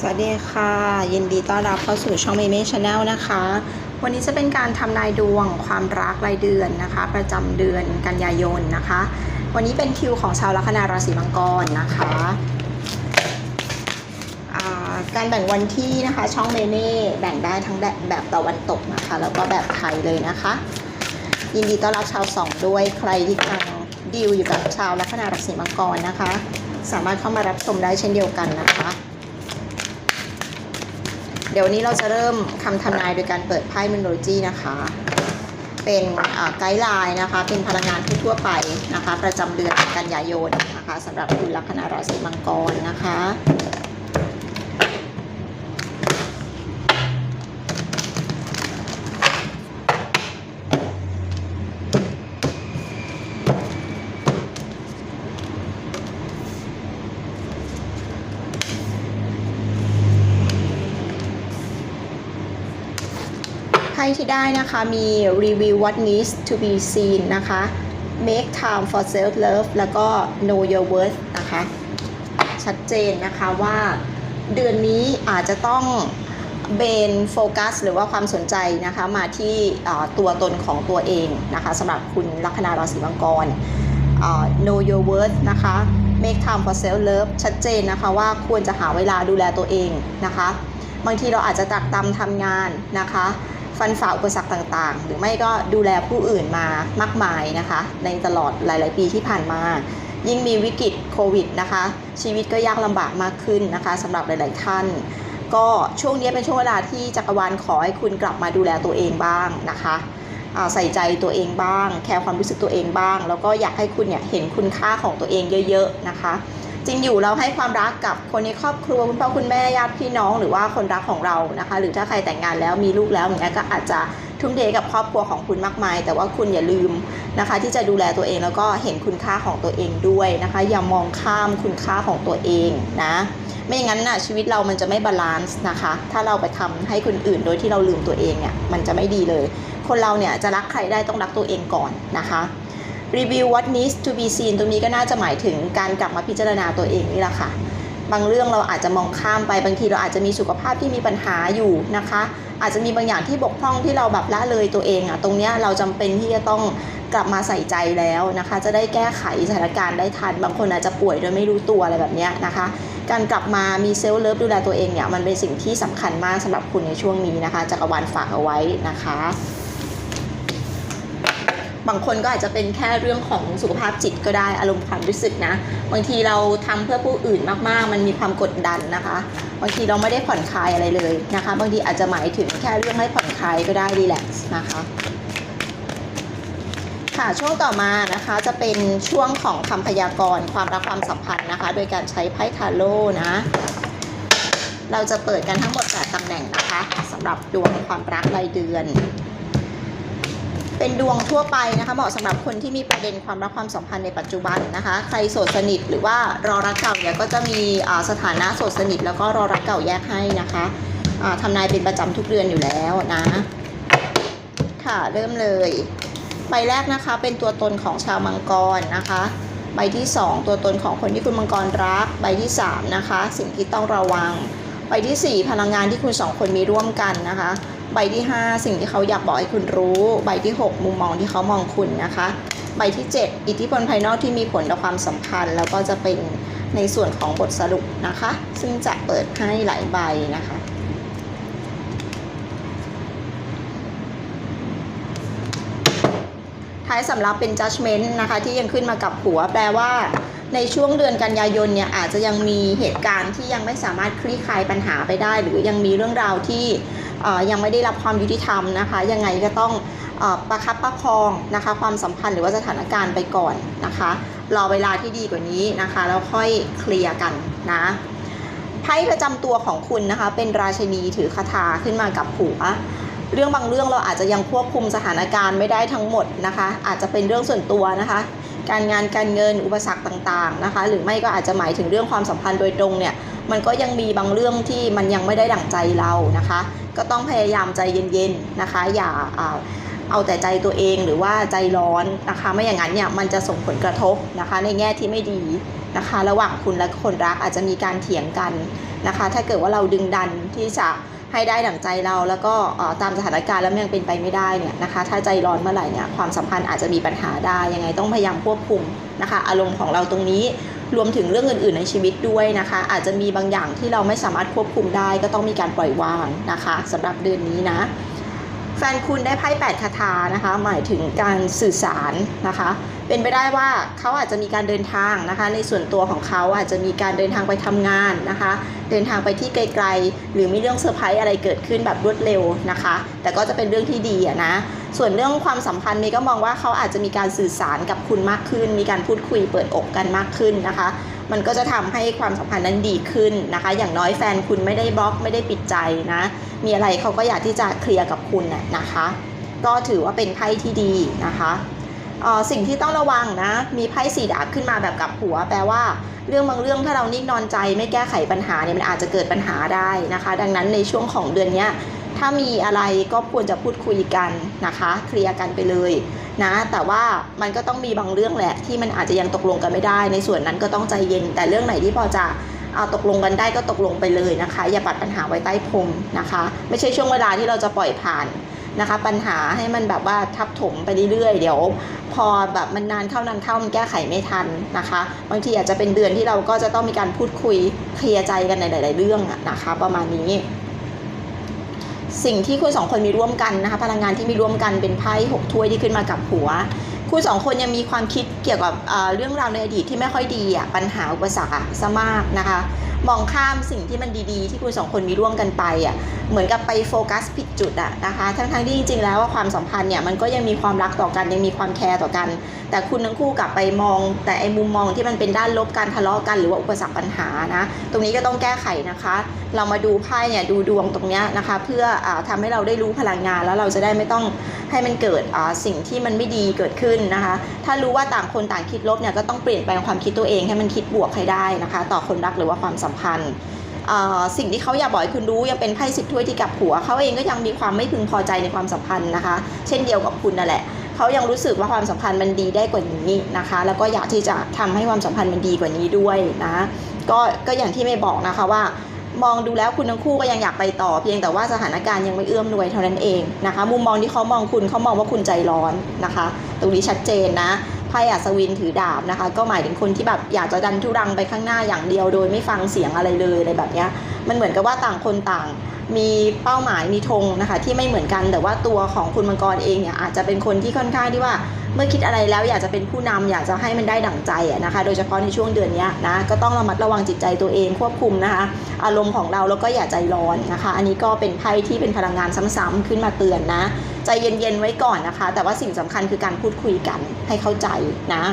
สวัสดีค่ะ ยินดีต้อนรับเข้าสู่ช่องเมเม่ชาแนลนะคะ วันนี้จะเป็นการทำนายดวงความรักรายเดือนนะคะ ประจำเดือนกันยายนนะคะ วันนี้เป็นคิวของชาวลัคนาราศีมังกรนะคะการแบ่งวันที่นะคะ ช่องเมเม่แบ่งได้ทั้งแบบแบบตะวันตกนะคะ แล้วก็แบบไทยเลยนะคะ ยินดีต้อนรับชาวสองด้วยใครที่กำลังดีลอยู่กับชาวลัคนาราศีมังกรนะคะ สามารถเข้ามารับชมได้เช่นเดียวกันนะคะ ดี๋ยววันนี้เราจะเริ่มคำทำนายโดยการเปิดไพ่มินโลจีนะคะ เป็นไกด์ไลน์นะคะ เป็นพลังงานทั่วไปนะคะ ประจำเดือนกันยายนนะคะสำหรับคุณลัคนาราศีมังกรนะคะ ที่ได้นะคะมี review what needs to be seen นะคะ make time for self love แล้วก็ know your worth นะคะ ชัดเจนนะคะว่าเดือนนี้อาจจะต้องเบนโฟกัสหรือว่าความสนใจนะคะมาที่ตัวตนของตัวเองนะคะสำหรับคุณลัคนาราศีมังกร know your worth นะคะ make time for self love ชัดเจนนะคะว่าควรจะหาเวลาดูแลตัวเองนะคะ บางทีเราอาจจะตักตำทำงานนะคะ ฟันฝ่าอุปสรรคต่างๆ หรือไม่ก็ดูแลผู้อื่นมามากมายนะคะ ในตลอดหลาย ๆ ปีที่ผ่านมา ยิ่งมีวิกฤตโควิดนะคะ ชีวิตก็ยากลำบากมากขึ้นนะคะสำหรับหลาย ๆ ท่าน ก็ช่วงนี้เป็นช่วงเวลาที่จักรวาลขอให้คุณกลับมาดูแลตัวเองบ้างนะคะใส่ใจตัวเองบ้าง แคร์ความรู้สึกตัวเองบ้าง แล้วก็อยากให้คุณเนี่ยเห็นคุณค่าของตัวเองเยอะ ๆ นะคะ จริงอยู่เราให้ความรักกับคนในครอบครัวคุณพ่อคุณแม่ญาติพี่น้องหรือว่าคนรักของเรานะคะ หรือถ้าใครแต่งงานแล้วมีลูกแล้วอย่างเงี้ยก็อาจจะทุ่มเทกับครอบครัวของคุณมากมาย แต่ว่าคุณอย่าลืมนะคะ ที่จะดูแลตัวเองแล้วก็เห็นคุณค่าของตัวเองด้วยนะคะ อย่ามองข้ามคุณค่าของตัวเองนะไม่อย่างนั้นน่ะชีวิตเรามันจะไม่บาลานซ์นะคะ ถ้าเราไปทำให้คนอื่นโดยที่เราลืมตัวเองเนี่ยมันจะไม่ดีเลย คนเราเนี่ยจะรักใครได้ต้องรักตัวเองก่อนนะคะ รีวิว what needs to be seen ตรงนี้ก็น่าจะหมายถึงการกลับมาพิจารณาตัวเองนี่แหละค่ะ บางเรื่องเราอาจจะมองข้ามไป บางทีเราอาจจะมีสุขภาพที่มีปัญหาอยู่นะคะ อาจจะมีบางอย่างที่บกพร่องที่เราแบบละเลยตัวเองอะตรงเนี้ยเราจำเป็นที่จะต้องกลับมาใส่ใจแล้วนะคะ จะได้แก้ไขสถานการณ์ได้ทัน บางคนอาจจะป่วยโดยไม่รู้ตัวอะไรแบบเนี้ยนะคะ การกลับมามีเซลล์เลิฟดูแลตัวเองเนี่ยมันเป็นสิ่งที่สำคัญมากสำหรับคุณในช่วงนี้นะคะจักรวาลฝากเอาไว้นะคะ บางคนก็อาจจะเป็นแค่เรื่องของสุขภาพจิตก็ได้อารมณ์ความรู้สึกนะ บางทีเราทำเพื่อผู้อื่นมากๆ มันมีความกดดันนะคะ บางทีเราไม่ได้ผ่อนคลายอะไรเลยนะคะ บางทีอาจจะหมายถึงแค่เรื่องให้ผ่อนคลายก็ได้รีแลกซ์นะคะค่ะช่วงต่อมานะคะจะเป็นช่วงของคำพยากรณ์ความรักความสัมพันธ์นะคะ โดยการใช้ไพ่ทาโร่นะเราจะเปิดกันทั้งหมด8ตำแหน่งนะคะสำหรับดวงความรักรายเดือน เป็นดวงทั่วไปนะคะเหมาะสำหรับคนที่มีประเด็นความรักความสัมพันธ์ในปัจจุบันนะคะ ใครโสดสนิทหรือว่ารอรักเก่าเนี่ยก็จะมีสถานะโสดสนิทแล้วก็รอรักเก่าแยกให้นะคะอ่าทำนายเป็นประจำทุกเดือนอยู่แล้วนะ ค่ะเริ่มเลยใบแรกนะคะเป็นตัวตนของชาวมังกรนะคะ ใบที่ 2 ตัวตนของคนที่คุณมังกรรัก ใบที่3นะคะสิ่งที่ต้องระวัง ใบทีสี่4 พลังงานที่คุณสองคนมีร่วมกันนะคะ ใบที่ 5 สิ่งที่เขาอยากบอกให้คุณรู้ ใบที่ 6 มุมมองที่เขามองคุณนะคะ ใบที่ 7 อิทธิพลภายนอกที่มีผลต่อความสัมพันธ์ แล้วก็จะเป็นในส่วนของบทสรุปนะคะ ซึ่งจะเปิดให้หลายใบนะคะท้ายสำหรับเป็น judgment นะคะที่ยังขึ้นมากับหัว แปลว่า ในช่วงเดือนกันยายนเนี่ยอาจจะยังมีเหตุการณ์ที่ยังไม่สามารถคลี่คลายปัญหาไปได้ หรือยังมีเรื่องราวที่ ยังไม่ได้รับความยุติธรรมนะคะ ยังไงก็ต้องอประคับประคองนะคะความสัมพันธ์หรือว่าสถานการณ์ไปก่อนนะคะรอเวลาที่ดีกว่านี้นะคะ แล้วค่อยเคลียร์กันนะไพ่ประจำตัวของคุณนะคะ เป็นราชินีถือคาถาขึ้นมากับหัวเรื่องบางเรื่องเราอาจจะยังควบคุมสถานการณ์ไม่ได้ทั้งหมดนะคะ อาจจะเป็นเรื่องส่วนตัวนะคะ การงานการเงินอุปสรรคต่างๆนะคะ หรือไม่ก็อาจจะหมายถึงเรื่องความสัมพันธ์โดยตรงเนี่ยมันก็ยังมีบางเรื่องที่มันยังไม่ได้ดั่งใจเรานะคะ ก็ต้องพยายามใจเย็นๆนะคะ อย่าเอาแต่ใจตัวเองหรือว่าใจร้อนนะคะ ไม่อย่างนั้นเนี่ยมันจะส่งผลกระทบนะคะ ในแง่ที่ไม่ดีนะคะ ระหว่างคุณและคนรักอาจจะมีการเถียงกันนะคะ ถ้าเกิดว่าเราดึงดันที่จะให้ได้ดั่งใจเราแล้วก็ตามสถานการณ์แล้วมันยังเป็นไปไม่ได้เนี่ยนะคะ ถ้าใจร้อนเมื่อไหร่เนี่ยความสัมพันธ์อาจจะมีปัญหาได้ยังไงต้องพยายามควบคุมนะคะ อารมณ์ของเราตรงนี้ รวมถึงเรื่องอื่น ๆ ในชีวิตด้วยนะคะ อาจจะมีบางอย่างที่เราไม่สามารถควบคุมได้ก็ต้องมีการปล่อยวางนะคะสำหรับเดือนนี้นะ แฟนคุณได้ไพ่แปดคาถานะคะ หมายถึงการสื่อสารนะคะ เป็นไปได้ว่าเขาอาจจะมีการเดินทางนะคะ ในส่วนตัวของเขาอาจจะมีการเดินทางไปทำงานนะคะ เดินทางไปที่ไกลๆ หรือมีเรื่องเซอร์ไพรส์อะไรเกิดขึ้นแบบรวดเร็วนะคะ แต่ก็จะเป็นเรื่องที่ดีอะนะ ส่วนเรื่องความสัมพันธ์เมย์ก็มองว่าเขาอาจจะมีการสื่อสารกับคุณมากขึ้น มีการพูดคุยเปิดอกกันมากขึ้นนะคะมันก็จะทำให้ความสัมพันธ์นั้นดีขึ้นนะคะ อย่างน้อยแฟนคุณไม่ได้บล็อกไม่ได้ปิดใจนะ มีอะไรเขาก็อยากที่จะเคลียร์กับคุณน่ะนะคะ ก็ถือว่าเป็นไพ่ที่ดีนะคะสิ่งที่ต้องระวังนะ มีไพ่สีดาบขึ้นมาแบบกับหัว แปลว่าเรื่องบางเรื่องถ้าเรานิ่งนอนใจ ไม่แก้ไขปัญหาเนี่ยมันอาจจะเกิดปัญหาได้นะคะ ดังนั้นในช่วงของเดือนนี้ถ้ามีอะไรก็ควรจะพูดคุยกันนะคะ เคลียร์กันไปเลยนะ แต่ว่ามันก็ต้องมีบางเรื่องแหละที่มันอาจจะยังตกลงกันไม่ได้ ในส่วนนั้นก็ต้องใจเย็น แต่เรื่องไหนที่พอจะ เอาตกลงกันได้ก็ตกลงไปเลยนะคะ อย่าปัดปัญหาไว้ใต้พรมนะคะ ไม่ใช่ช่วงเวลาที่เราจะปล่อยผ่านนะคะ ปัญหาให้มันแบบว่าทับถมไปเรื่อยๆเดี๋ยว พอแบบมันนานเข้านานเข้ามันแก้ไขไม่ทันนะคะ บางทีอาจจะเป็นเดือนที่เราก็จะต้องมีการพูดคุยเคลียร์ใจกันในหลาย ๆ เรื่องนะคะ ประมาณนี้สิ่งที่คุณสองคนมีร่วมกันนะคะพลังงานที่มีร่วมกันเป็นไพ่หกถ้วยที่ขึ้นมากับหัว คุณสองคนยังมีความคิดเกี่ยวกับเอ่อเรื่องราวในอดีตที่ไม่ค่อยดีอะปัญหาอุปสรรคอะซะมากนะคะ มองข้ามสิ่งที่มันดีๆ ที่คุณสองคนมีร่วมกันไปอะเหมือนกับไปโฟกัสผิดจุดอะนะคะทั้งๆที่จริงๆแล้วว่าความสัมพันธ์เนี่ยมันก็ยังมีความรักต่อกันยังมีความแคร์ต่อกัน แต่คุณทั้งคู่กลับไปมอง แต่ไอ้มุมมองที่มันเป็นด้านลบการทะเลาะกันหรือว่าอุปสรรคปัญหานะตรงนี้ก็ต้องแก้ไขนะคะ เรามาดูไพ่เนี่ยดูดวงตรงเนี้ยนะคะ เพื่ออาทำให้เราได้รู้พลังงานแล้วเราจะได้ไม่ต้องให้มันเกิดอ่าสิ่งที่มันไม่ดีเกิดขึ้นนะคะ ถ้ารู้ว่าต่างคนต่างคิดลบเนี่ยก็ต้องเปลี่ยนแปลงความคิดตัวเองให้มันคิดบวกให้ได้นะคะ ต่อคนรักหรือว่าความสัมพันธ์สิ่งที่เขาอยากบอกให้คุณรู้ยังเป็นไพ่สิบถ้วยที่กับหัวเขาเองก็ยังมีความไม่พึงพอใจในความสัมพันธ์นะคะ เช่นเดียวกับคุณนั่นแหละเขายังรู้สึกว่าความสัมพันธ์มันดีได้กว่านี้นะคะ แล้วก็อยากที่จะทำให้ความสัมพันธ์มันดีกว่านี้ด้วยนะก็ก็อย่างที่เมย์บอกนะคะว่ามองดูแล้วคุณทั้งคู่ก็ยังอยากไปต่อ เพียงแต่ว่าสถานการณ์ยังไม่เอื้อมหน่วยเท่านั้นเองนะคะ มุมมองที่เขามองคุณเขามองว่าคุณใจร้อนนะคะ ตรงนี้ชัดเจนนะ ไพ่อัศวินถือดาบนะคะ ก็หมายถึงคนที่แบบอยากจะดันทุรังไปข้างหน้าอย่างเดียว โดยไม่ฟังเสียงอะไรเลยอะไรแบบนี้มันเหมือนกับว่าต่างคนต่างมีเป้าหมายมีธงนะคะ ที่ไม่เหมือนกันแต่ว่าตัวของคุณมังกรเองเนี่ยอาจจะเป็นคนที่ค่อนข้างที่ว่า เมื่อคิดอะไรแล้วอยากจะเป็นผู้นำอยากจะให้มันได้ดั่งใจนะคะ โดยเฉพาะในช่วงเดือนนี้นะก็ต้องระมัดระวังจิตใจตัวเองควบคุมนะคะ อารมณ์ของเราแล้วก็อย่าใจร้อนนะคะ อันนี้ก็เป็นไพ่ที่เป็นพลังงานซ้ำๆขึ้นมาเตือนนะ ใจเย็นๆไว้ก่อนนะคะ แต่ว่าสิ่งสำคัญคือการพูดคุยกันให้เข้าใจนะ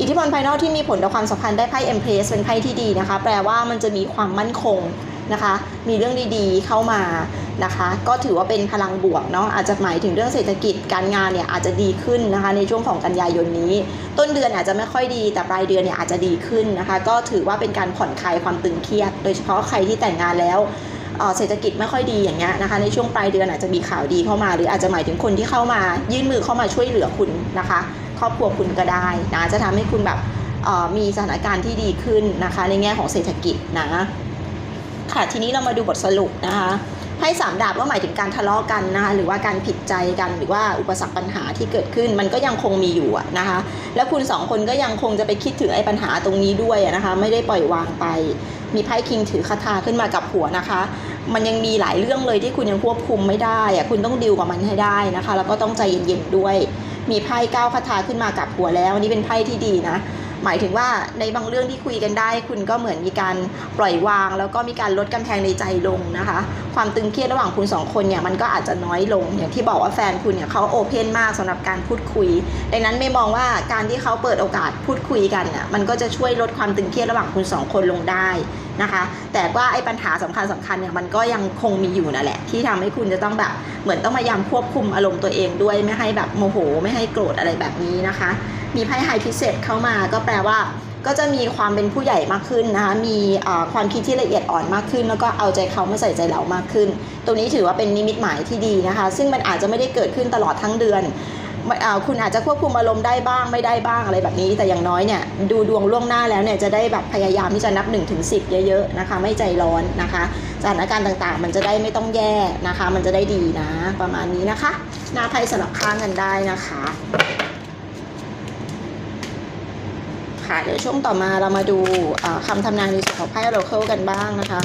อิทธิพลภายนอกที่มีผลต่อความสัมพันธ์ได้ไพ่ Empress เป็นไพ่ที่ดีนะคะ แปลว่ามันจะมีความมั่นคงนะคะ มีเรื่องดีๆเข้ามานะคะ ก็ถือว่าเป็นพลังบวกเนาะอาจจะหมายถึงเรื่องเศรษฐกิจการงานเนี่ยอาจจะดีขึ้นนะคะ ในช่วงของกันยายนนี้ ต้นเดือนอาจจะไม่ค่อยดีแต่ปลายเดือนเนี่ยอาจจะดีขึ้นนะคะ ก็ถือว่าเป็นการผ่อนคลายความตึงเครียด โดยเฉพาะใครที่แต่งงานแล้ว เศรษฐกิจไม่ค่อยดีอย่างเงี้ยนะคะในช่วงปลายเดือนอาจจะมีข่าวดีเข้ามา หรืออาจจะหมายถึงคนที่เข้ามายื่นมือเข้ามาช่วยเหลือคุณนะคะ ครอบครัวคุณก็ได้นะจะทำให้คุณแบบมีสถานการณ์ที่ดีขึ้นนะคะ ในแง่ของเศรษฐกิจนะค่ะทีนี้เรามาดูบทสรุปนะคะ ให้สามดาบว่าหมายถึงการทะเลาะกันนะคะหรือว่าการผิดใจกันหรือว่าอุปสรรคปัญหาที่เกิดขึ้นมันก็ยังคงมีอยู่นะคะ แล้วคุณสองคนก็ยังคงจะไปคิดถึงไอ้ปัญหาตรงนี้ด้วยนะคะไม่ได้ปล่อยวางไป มีไพ่คิงถือคาถาขึ้นมากับหัวนะคะ มันยังมีหลายเรื่องเลยที่คุณยังควบคุมไม่ได้อะคุณต้องดิวกับมันให้ได้นะคะ แล้วก็ต้องใจเย็นๆด้วย มีไพ่เก้าคาถาขึ้นมากับหัวแล้วอันนี้เป็นไพ่ที่ดีนะ หมายถึงว่าในบางเรื่องที่คุยกันได้ คุณก็เหมือนมีการปล่อยวาง แล้วก็มีการลดกำแพงในใจลงนะคะ ความตึงเครียดระหว่างคุณสองคนเนี่ยมันก็อาจจะน้อยลง อย่างที่บอกว่าแฟนคุณเนี่ยเขาโอเพนมากสำหรับการพูดคุย ดังนั้นไม่มองว่าการที่เขาเปิดโอกาสพูดคุยกันเนี่ยมันก็จะช่วยลดความตึงเครียดระหว่างคุณสองคนลงได้นะคะ แต่ว่าไอ้ปัญหาสำคัญสำคัญเนี่ยมันก็ยังคงมีอยู่นั่นแหละ ที่ทำให้คุณจะต้องแบบเหมือนต้องพยายามควบคุมอารมณ์ตัวเองด้วยไม่ให้แบบโมโห ไม่ให้โกรธอะไรแบบนี้นะคะ มีไพ่ไฮพิเศษเข้ามาก็แปลว่าก็จะมีความเป็นผู้ใหญ่มากขึ้นนะคะ มีความคิดที่ละเอียดอ่อนมากขึ้น แล้วก็เอาใจเขามาใส่ใจเรามากขึ้น ตรงนี้ถือว่าเป็นนิมิตหมายที่ดีนะคะ ซึ่งมันอาจจะไม่ได้เกิดขึ้นตลอดทั้งเดือน คุณอาจจะควบคุมอารมณ์ได้บ้างไม่ได้บ้างอะไรแบบนี้ แต่อย่างน้อยเนี่ยดูดวงล่วงหน้าแล้วเนี่ยจะได้แบบพยายามที่จะนับ1นถึงสิเยอะๆนะคะ ไม่ใจร้อนนะคะสถานการณ์ต่างๆ มันจะได้ไม่ต้องแย่นะคะ มันจะได้ดีนะ ประมาณนี้นะคะหน้าไพ่สลับข้างกันได้นะคะ ค่ะ เดี๋ยวช่วงต่อมาเรามาดูคำทำนายในส่วนของไพ่ Oracle กันบ้างนะคะ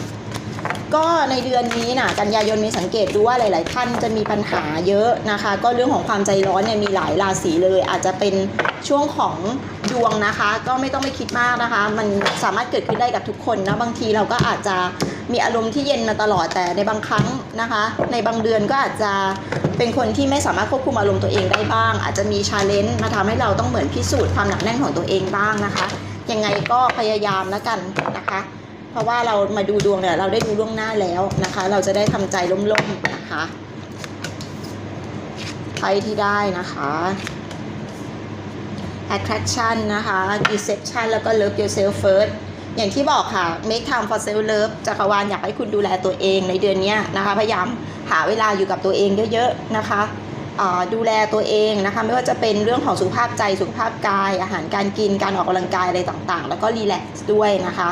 ก็ในเดือนนี้นะกันยายนมีสังเกตดูว่าหลาย ๆ ท่านจะมีปัญหาเยอะนะคะ ก็เรื่องของความใจร้อนเนี่ยมีหลายราศีเลย อาจจะเป็นช่วงของดวงนะคะ ก็ไม่ต้องไปคิดมากนะคะ มันสามารถเกิดขึ้นได้กับทุกคนนะบางทีเราก็อาจจะมีอารมณ์ที่เย็นมาตลอดแต่ในบางครั้ง นะคะ ในบางเดือนก็อาจจะเป็นคนที่ไม่สามารถควบคุมอารมณ์ตัวเองได้บ้าง อาจจะมีชาเลนจ์มาทำให้เราต้องเหมือนพิสูจน์ความหนักแน่นของตัวเองบ้างนะคะ ยังไงก็พยายามแล้วกันนะคะ เพราะว่าเรามาดูดวงเนี่ยเราได้ดูล่วงหน้าแล้วนะคะ เราจะได้ทำใจล่มๆนะคะไพ่ที่ได้นะคะ attraction นะคะ deception แล้วก็ love yourself first อย่างที่บอกค่ะ make time for self love จักรวาลอยากให้คุณดูแลตัวเองในเดือนนี้นะคะ พยายามหาเวลาอยู่กับตัวเองเยอะๆนะคะดูแลตัวเองนะคะ ไม่ว่าจะเป็นเรื่องของสุขภาพใจสุขภาพกาย อาหารการกินการออกกำลังกายอะไรต่างๆ แล้วก็รีแลกซ์ด้วยนะคะ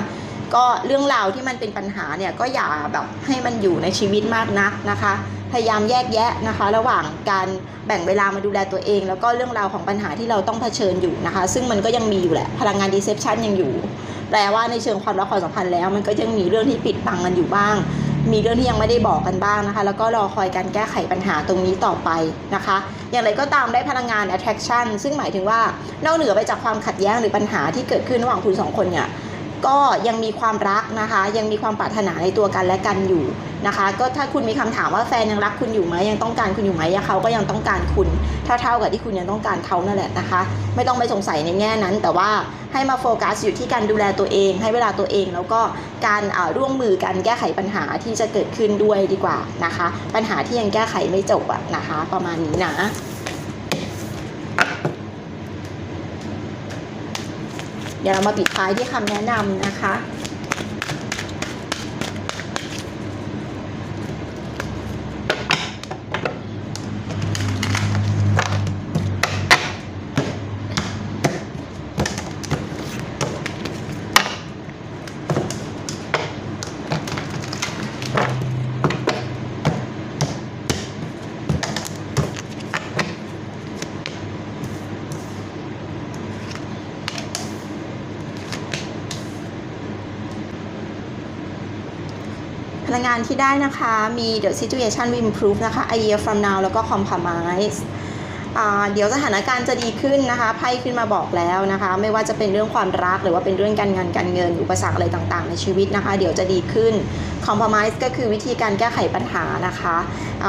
ก็เรื่องราวที่มันเป็นปัญหาเนี่ยก็อย่าแบบให้มันอยู่ในชีวิตมากนักนะคะ พยายามแยกแยะนะคะ ระหว่างการแบ่งเวลามาดูแลตัวเอง แล้วก็เรื่องราวของปัญหาที่เราต้องเผชิญอยู่นะคะ ซึ่งมันก็ยังมีอยู่แหละพลังงาน deception ยังอยู่ แปลว่าในเชิงความรักความสัมพันธ์แล้ว มันก็ยังมีเรื่องที่ปิดบังกันอยู่บ้าง มีเรื่องที่ยังไม่ได้บอกกันบ้างนะคะ แล้วก็รอคอยการแก้ไขปัญหาตรงนี้ต่อไปนะคะ อย่างไรก็ตามได้พลังงาน attraction ซึ่งหมายถึงว่านอกเหนือไปจากความขัดแย้งหรือปัญหาที่เกิดขึ้นระหว่างคุณสองคนเนี่ยก็ยังมีความรักนะคะ ยังมีความปรารถนาในตัวกันและกันอยู่ นะคะ ก็ถ้าคุณมีคำถามว่าแฟนยังรักคุณอยู่ไหมยังต้องการคุณอยู่ไหมเขาก็ยังต้องการคุณเท่าๆกับที่คุณยังต้องการเขานั่นแหละนะคะ ไม่ต้องไปสงสัยในแง่นั้น แต่ว่าให้มาโฟกัสอยู่ที่การดูแลตัวเอง ให้เวลาตัวเอง แล้วก็การร่วมมือกันแก้ไขปัญหาที่จะเกิดขึ้นด้วยดีกว่านะคะ ปัญหาที่ยังแก้ไขไม่จบอะนะคะ ประมาณนี้นะเดี๋ยวเรามาปิดท้ายที่คำแนะนำนะคะ ลังงานที่ได้นะคะ มี the situation We improve นะคะ Idea from now แล้วก็ compromise เดี๋ยวสถานการณ์จะดีขึ้นนะคะไพ่ขึ้นมาบอกแล้วนะคะ ไม่ว่าจะเป็นเรื่องความรักหรือว่าเป็นเรื่องการงานการเงิน อุปสรรคอะไรต่างๆ ในชีวิตนะคะ เดี๋ยวจะดีขึ้น compromise ก็คือวิธีการแก้ไขปัญหานะคะ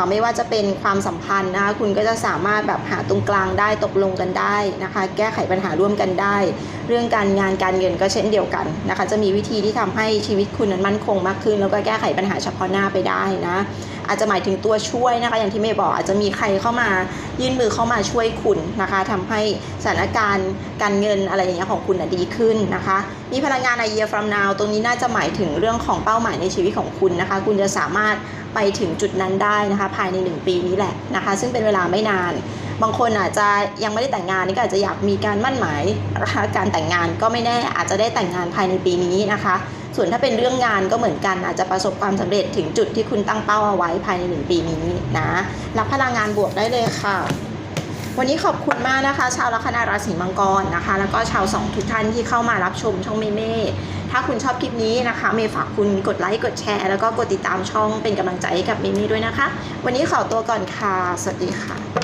ไม่ว่าจะเป็นความสัมพันธ์นะคะคุณก็จะสามารถแบบหาตรงกลางได้ตกลงกันได้นะคะ แก้ไขปัญหาร่วมกันได้ เรื่องการงานการเงินก็เช่นเดียวกันนะคะ จะมีวิธีที่ทำให้ชีวิตคุณนั้นมั่นคงมากขึ้น แล้วก็แก้ไขปัญหาเฉพาะหน้าไปได้นะ อาจจะหมายถึงตัวช่วยนะคะ อย่างที่เมย์บอกอาจจะมีใครเข้ามายื่นมือเข้ามาช่วยคุณนะคะทำให้สถานการณ์การเงินอะไรอย่างเงี้ยของคุณนะดีขึ้นนะคะ มีพลังงาน a year from now ตรงนี้น่าจะหมายถึงเรื่องของเป้าหมายในชีวิตของคุณนะคะ คุณจะสามารถไปถึงจุดนั้นได้นะคะ ภายใน 1 ปีนี้แหละนะคะ ซึ่งเป็นเวลาไม่นาน บางคนอาจจะยังไม่ได้แต่งงานนี่ก็อาจจะอยากมีการมั่นหมายนะคะการแต่งงานก็ไม่แน่อาจจะได้แต่งงานภายในปีนี้นะคะ ส่วนถ้าเป็นเรื่องงานก็เหมือนกันอาจจะประสบความสำเร็จถึงจุดที่คุณตั้งเป้าเอาไว้ภายในหนึ่งปีนี้นะรับพลังงานบวกได้เลยค่ะ วันนี้ขอบคุณมากนะคะ ชาวลัคนาราศีมังกรนะคะ แล้วก็ชาวสองทุกท่านที่เข้ามารับชมช่องเมเม่ถ้าคุณชอบคลิปนี้นะคะ เมย์ฝากคุณกดไลค์กดแชร์ แล้วก็กดติดตามช่องเป็นกำลังใจให้กับเมเม่ด้วยนะคะ วันนี้ขอตัวก่อนค่ะ สวัสดีค่ะ